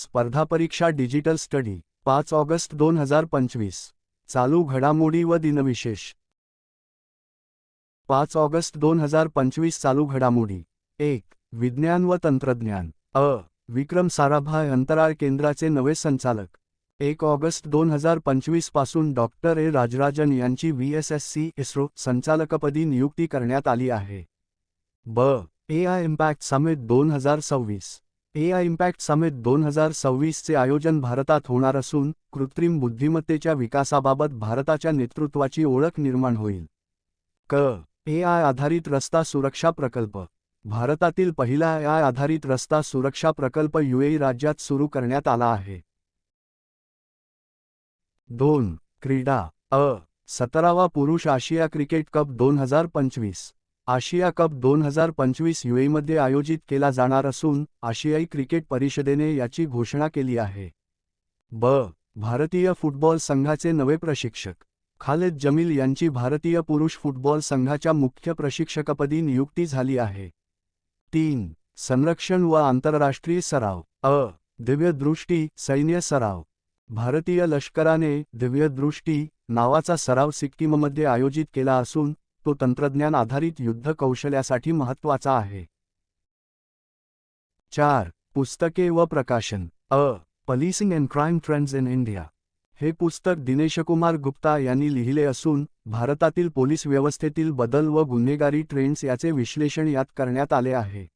स्पर्धा परीक्षा digital study पाच ऑगस्ट दोन हजार पंचवीस. चालू घडामोडी व दिनविशेष. पाच ऑगस्ट दोन हजार पंचवीस चालू घडामोडी. एक विज्ञान व तंत्रज्ञान. अ विक्रम साराभाय अंतराळ केंद्राचे नवे संचालक. एक ऑगस्ट दोन हजार पंचवीसपासून डॉक्टर ए. राजराजन यांची V S S C ISRO संचालकपदी नियुक्ती करण्यात आली आहे. ब ए आय इम्पॅक्ट समिट दोन हजार सव्वीस. एआय इम्पॅक्ट समिट दोन हजार सव्वीसचे आयोजन भारतात होणार असून कृत्रिम बुद्धिमत्तेच्या विकासाबाबत भारताच्या नेतृत्वाची ओळख निर्माण होईल. क. एआय आधारित रस्ता सुरक्षा प्रकल्प. भारतातील पहिला एआय आधारित रस्ता सुरक्षा प्रकल्प युएई राज्यात सुरू करण्यात आला आहे. दोन. क्रीडा. अ. सतरावा पुरुष आशिया क्रिकेट कप दोन हजार पंचवीस. आशिया कप दोन हजार पंचवीस युएमध्ये आयोजित केला जाणार असून आशियाई क्रिकेट परिषदेने याची घोषणा केली आहे. ब. भारतीय फुटबॉल संघाचे नवे प्रशिक्षक. खालिद जमील यांची भारतीय पुरुष फुटबॉल संघाच्या मुख्य प्रशिक्षकपदी नियुक्ती झाली आहे. तीन. संरक्षण व आंतरराष्ट्रीय सराव. अ. दिव्यदृष्टी सैन्य सराव. भारतीय लष्कराने दिव्यदृष्टी नावाचा सराव सिक्कीममध्ये आयोजित केला असून तो तंत्रज्ञान आधारित युद्ध कौशल्यासाठी महत्त्वाचा आहे. चार पुस्तके व प्रकाशन. A policing and crime trends in India हे पुस्तक दिनेशकुमार गुप्ता यांनी लिहिले असून भारतातील पोलीस व्यवस्थेतील बदल व गुन्हेगारी ट्रेंड्स याचे विश्लेषण यात करण्यात आले आहे.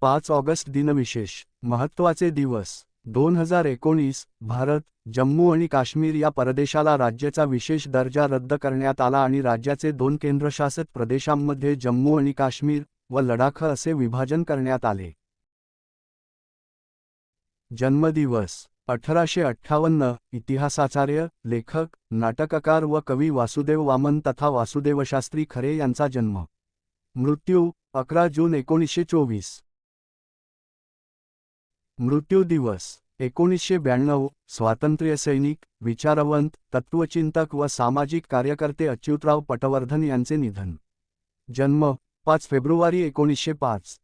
पाच ऑगस्ट दिनविशेष. महत्त्वाचे दिवस. दोन हजार एकोणीस भारत जम्मू आणि काश्मीर या परदेशाला राज्याचा विशेष दर्जा रद्द करण्यात आला आणि राज्याचे दोन केंद्रशासित प्रदेशांमध्ये जम्मू आणि काश्मीर व लडाख असे विभाजन करण्यात आले. जन्मदिवस अठराशे अठ्ठावन्न इतिहासाचार्य लेखक नाटककार व कवी वासुदेव वामन तथा वासुदेवशास्त्री खरे यांचा जन्म. मृत्यू अकरा जून एकोणीसशे चोवीस. मृत्यू दिवस एकोणीसशे ब्याण्णव स्वातंत्र्यसैनिक विचारवंत तत्त्वचिंतक व सामाजिक कार्यकर्ते अच्युतराव पटवर्धन यांचे निधन. जन्म पाच फेब्रुवारी एकोणीसशे पाच.